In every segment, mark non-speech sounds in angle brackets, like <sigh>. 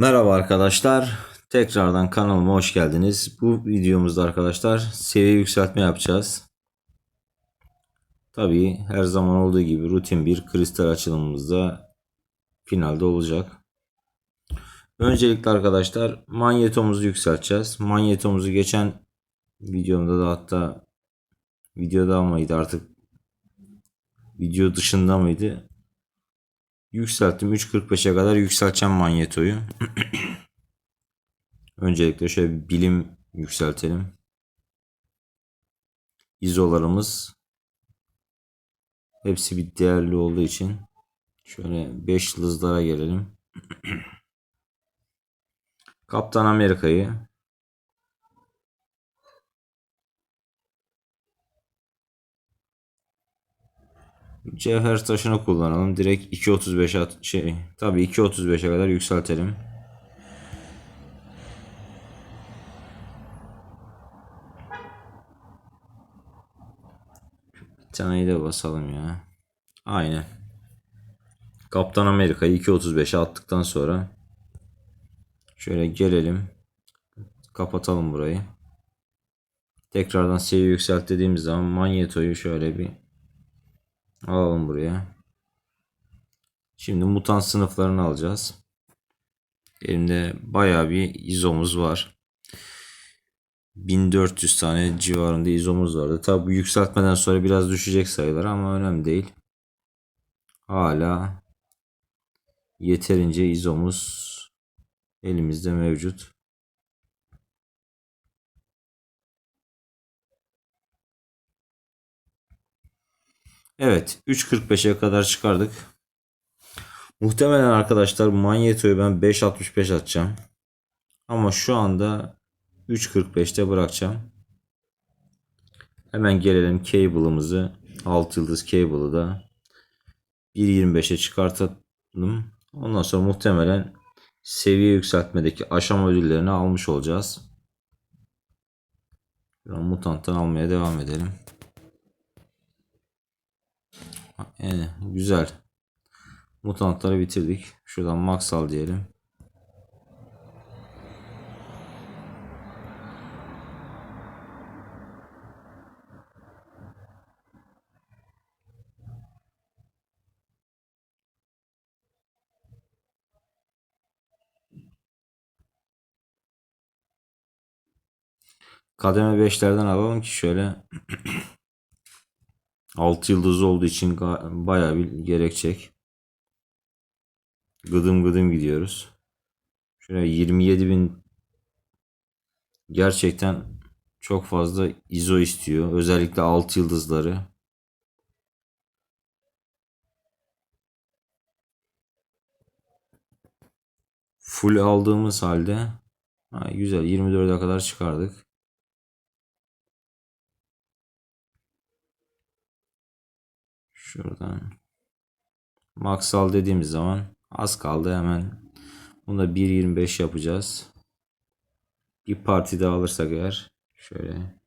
Merhaba arkadaşlar. Tekrardan kanalıma hoş geldiniz. Bu videomuzda arkadaşlar seviye yükseltme yapacağız. Tabii her zaman olduğu gibi rutin bir kristal açılımımızda finalde olacak. Öncelikle arkadaşlar manyetomuzu yükselteceğiz. Manyetomuzu geçen videomda da hatta videoda mıydı artık video dışında mıydı? Yükselttim. 3.45'e kadar yükselteceğim manyetoyu. <clears throat> Öncelikle şöyle bilim yükseltelim. İzolarımız hepsi bir değerli olduğu için şöyle 5 yıldızlara gelelim. <clears throat> Kaptan Amerika'yı Cevher taşını kullanalım. Direkt 2.35 at şey tabii 2.35'e kadar yükseltelim. Bir taneyi de basalım ya. Aynen. Kaptan Amerika'yı 2.35'e attıktan sonra şöyle gelelim. Kapatalım burayı. Tekrardan seviye yükselt dediğimiz zaman manyetoyu şöyle bir Alalım buraya. Şimdi mutant sınıflarını alacağız. Elimde bayağı bir izomuz var. 1400 tane civarında izomuz vardı. Tabi bu yükseltmeden sonra biraz düşecek sayılar ama önemli değil. Hala yeterince izomuz elimizde mevcut. Evet 3.45'e kadar çıkardık. Muhtemelen arkadaşlar manyetoyu ben 5.65 atacağım. Ama şu anda 3.45'te bırakacağım. Hemen gelelim cable'ımızı 6 yıldız cable'ı da 1.25'e çıkartalım. Ondan sonra muhtemelen seviye yükseltmedeki aşama ödüllerini almış olacağız. Mutant'tan almaya devam edelim. Yani güzel. Mutantları bitirdik. Şuradan max al diyelim. Kademe 5'lerden alalım ki şöyle <clears throat> 6 yıldız olduğu için bayağı bir gerekecek. Gıdım gıdım gidiyoruz. Şöyle 27 bin gerçekten çok fazla ISO istiyor. Özellikle 6 yıldızları. Full aldığımız halde ha, güzel 24'e kadar çıkardık. Şuradan max al dediğimiz zaman az kaldı hemen. Bunu da 1.25 yapacağız. Bir parti daha alırsak eğer şöyle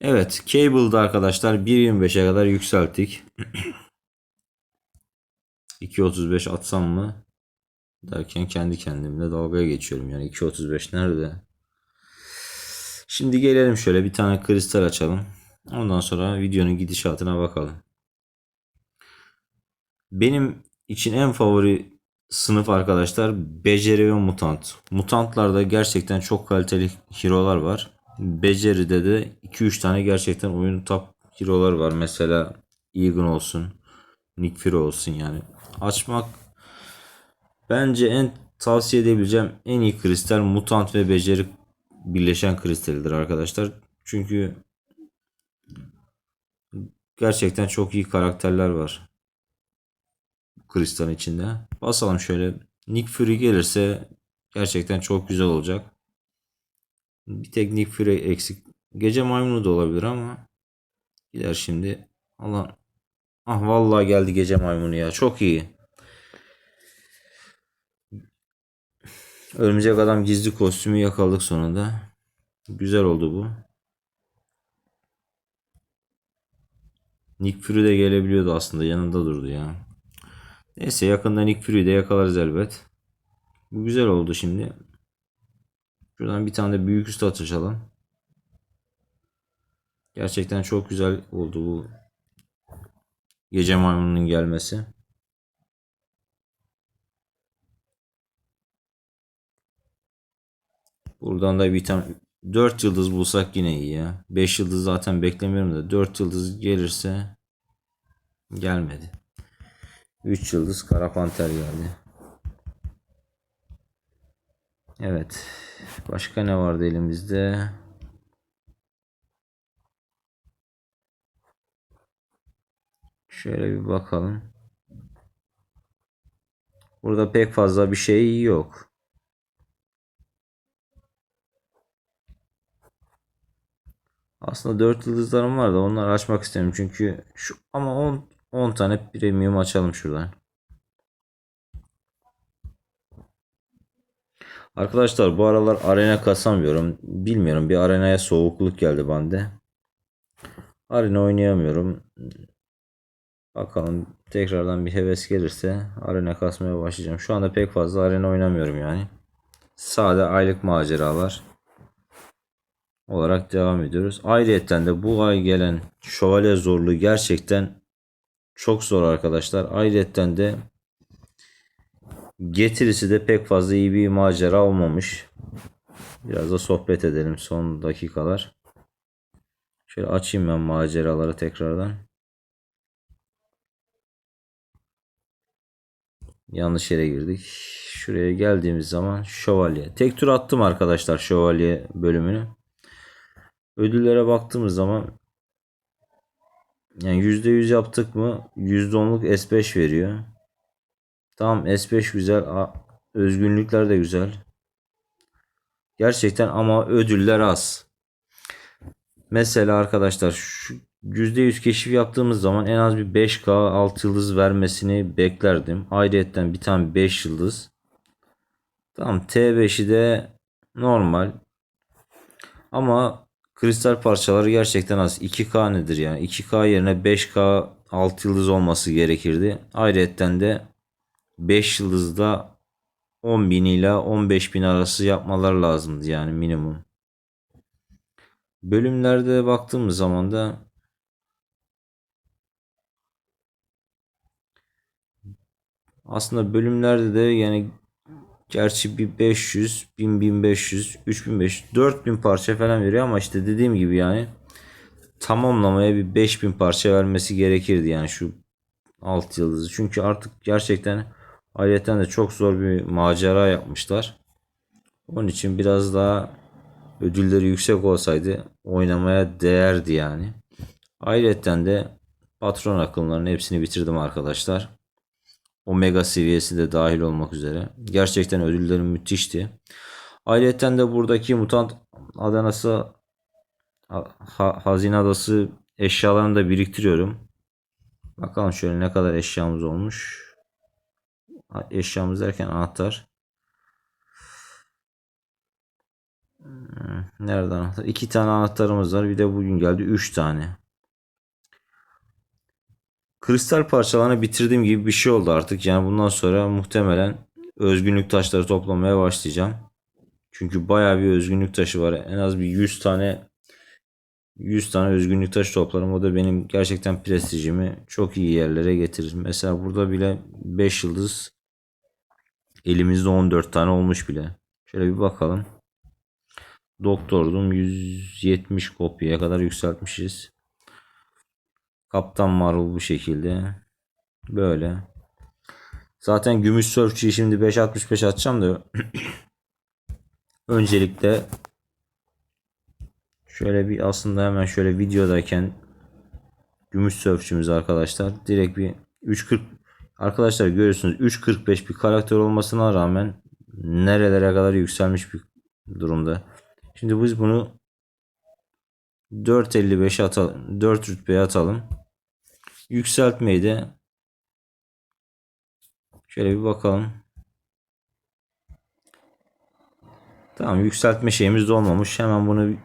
Evet, cable'da arkadaşlar 1.25'e kadar yükselttik. <clears throat> 2.35 atsam mı derken kendi kendimle dalgaya geçiyorum. Yani 2.35 nerede? Şimdi gelelim şöyle bir tane kristal açalım. Ondan sonra videonun gidişatına bakalım. Benim için en favori sınıf arkadaşlar beceri ve mutant. Mutantlarda gerçekten çok kaliteli hero'lar var. Beceri'de de 2-3 tane gerçekten oyun top hero'lar var. Mesela Egan olsun, Nick Fury olsun yani. Açmak bence en tavsiye edebileceğim en iyi kristal mutant ve beceri birleşen kristalidir arkadaşlar. Çünkü gerçekten çok iyi karakterler var. kristalin içinde. Basalım şöyle. Nick Fury gelirse gerçekten çok güzel olacak. Bir tek Nick Fury eksik. Gece maymunu da olabilir ama gider şimdi. Allah Ah vallahi geldi gece maymunu ya. Çok iyi. Örümcek adam gizli kostümü yakaladık sonunda. Güzel oldu bu. Nick Fury de gelebiliyordu aslında. Yanında durdu ya. Neyse yakında Nick Fury'yi de yakalarız elbet. Bu güzel oldu şimdi. Şuradan bir tane de büyük üstü açalım. Gerçekten çok güzel oldu bu gece maymununun gelmesi. Buradan da bir tane 4 yıldız bulsak yine iyi ya. 5 yıldız zaten beklemiyorum da 4 yıldız gelirse gelmedi. 3 yıldız Kara Panter geldi. Evet. Başka ne vardı elimizde? Şöyle bir bakalım. Burada pek fazla bir şey yok. Aslında 4 yıldızlarım var da onları açmak istemiyorum çünkü şu ama 10 10 tane premium açalım şuradan. Arkadaşlar bu aralar arena kasamıyorum. Bilmiyorum bir arenaya soğukluk geldi bende. Arena oynayamıyorum. Bakalım tekrardan bir heves gelirse arena kasmaya başlayacağım. Şu anda pek fazla arena oynamıyorum yani. Sade aylık maceralar olarak devam ediyoruz. Ayrıyeten de bu ay gelen şövalye zorluğu gerçekten çok zor arkadaşlar. Ayrıyeten de getirisi de pek fazla iyi bir macera olmamış. Biraz da sohbet edelim son dakikalar. Şöyle açayım ben maceraları tekrardan. Yanlış yere girdik. Şuraya geldiğimiz zaman şövalye. Tek tur attım arkadaşlar şövalye bölümünü. Ödüllere baktığımız zaman yani %100 yaptık mı %10'luk S5 veriyor. Tamam S5 güzel. Özgünlükler de güzel. Gerçekten ama ödüller az. Mesela arkadaşlar şu %100 keşif yaptığımız zaman en az bir 5K 6 yıldız vermesini beklerdim. Ayrıyetten bir tane 5 yıldız. Tamam T5'i de normal. Ama kristal parçaları gerçekten az. 2K nedir yani? 2K yerine 5K 6 yıldız olması gerekirdi. Ayrıyetten de 5 yıldızda 10.000 ile 15.000 arası yapmalar lazımdı yani minimum. Bölümlerde baktığımız zaman da aslında bölümlerde de yani gerçi bir 500, 1000, 1500, 3500, 4000 parça falan veriyor ama işte dediğim gibi yani tamamlamaya bir 5000 parça vermesi gerekirdi yani şu alt yıldızı. Çünkü artık gerçekten ayrıca de çok zor bir macera yapmışlar. Onun için biraz daha ödülleri yüksek olsaydı oynamaya değerdi yani. Ayrıca de patron akımlarının hepsini bitirdim arkadaşlar. Omega seviyesi de dahil olmak üzere. Gerçekten ödüllerim müthişti. Ayrıca de buradaki mutant adanası ha, hazine adası eşyalarını da biriktiriyorum. Bakalım şöyle ne kadar eşyamız olmuş. Eşyamız derken anahtar. Hmm, nerede anahtar? İki tane anahtarımız var. Bir de bugün geldi. Üç tane. Kristal parçalarını bitirdiğim gibi bir şey oldu artık. Yani bundan sonra muhtemelen özgünlük taşları toplamaya başlayacağım. Çünkü bayağı bir özgünlük taşı var. En az bir 100 tane 100 tane özgünlük taşı toplarım. O da benim gerçekten prestijimi çok iyi yerlere getirir. Mesela burada bile 5 yıldız elimizde 14 tane olmuş bile. Şöyle bir bakalım. Doktordum 170 kopyaya kadar yükseltmişiz. Kaptan Marvel bu şekilde. Böyle. Zaten gümüş sörfçüyü şimdi 5.65 atacağım da <clears throat> öncelikle şöyle bir aslında hemen şöyle videodayken gümüş sörfçümüz arkadaşlar direkt bir 3.40 Arkadaşlar görüyorsunuz 3.45 bir karakter olmasına rağmen nerelere kadar yükselmiş bir durumda. Şimdi biz bunu 4.55 atalım. 4 rütbeye atalım. Yükseltmeyi de şöyle bir bakalım. Tamam yükseltme şeyimiz de olmamış. Hemen bunu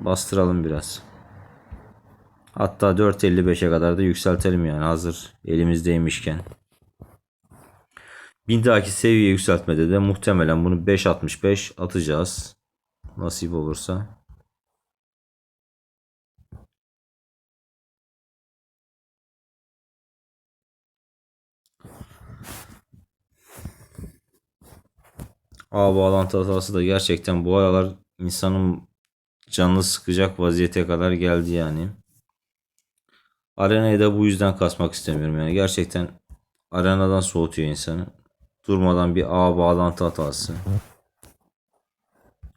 bastıralım biraz. Hatta 4.55'e kadar da yükseltelim yani hazır elimizdeymişken. Bir dahaki seviye yükseltmede de muhtemelen bunu 5.65 atacağız. Nasip olursa. Ağ bağlantı hatası da gerçekten bu aralar insanın canını sıkacak vaziyete kadar geldi yani. Arenayı da bu yüzden kasmak istemiyorum yani. Gerçekten arenadan soğutuyor insanı. Durmadan bir ağ bağlantı hatası.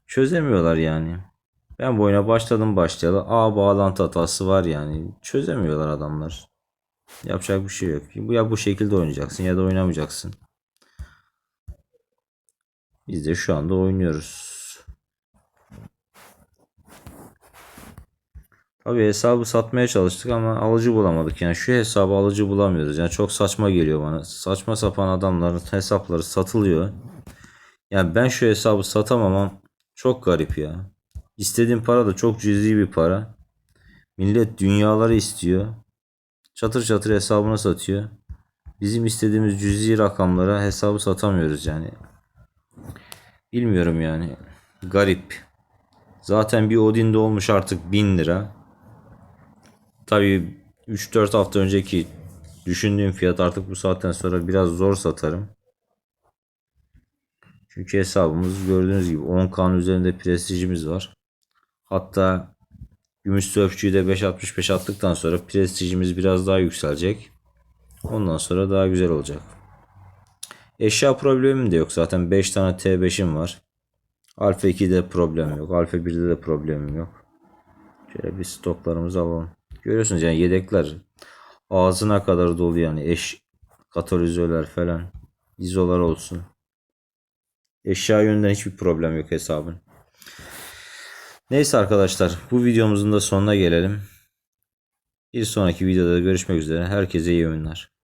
Çözemiyorlar yani. Ben bu oyuna başladım başlayalı ağ bağlantı hatası var yani. Çözemiyorlar adamlar. Yapacak bir şey yok. Ya bu şekilde oynayacaksın ya da oynamayacaksın. Biz de şu anda oynuyoruz. Tabii hesabı satmaya çalıştık ama alıcı bulamadık. Yani şu hesabı alıcı bulamıyoruz. Yani çok saçma geliyor bana. Saçma sapan adamların hesapları satılıyor. Yani ben şu hesabı satamamam çok garip ya. İstediğim para da çok cüzi bir para. Millet dünyaları istiyor. Çatır çatır hesabını satıyor. Bizim istediğimiz cüzi rakamlara hesabı satamıyoruz yani. Bilmiyorum yani. Garip. Zaten bir Odin'de olmuş artık 1000 lira. Tabii 3-4 hafta önceki düşündüğüm fiyat artık bu saatten sonra biraz zor satarım. Çünkü hesabımız gördüğünüz gibi 10K'nın üzerinde prestijimiz var. Hatta gümüş sörfçüyü de 5.65 attıktan sonra prestijimiz biraz daha yükselecek. Ondan sonra daha güzel olacak. Eşya problemim de yok. Zaten 5 tane T5'im var. Alfa 2'de problem yok. Alfa 1'de de problemim yok. Şöyle bir stoklarımızı alalım. Görüyorsunuz yani yedekler ağzına kadar dolu yani eş katalizörler falan izolar olsun. Eşya yönünden hiçbir problem yok hesabın. Neyse arkadaşlar bu videomuzun da sonuna gelelim. Bir sonraki videoda görüşmek üzere. Herkese iyi oyunlar.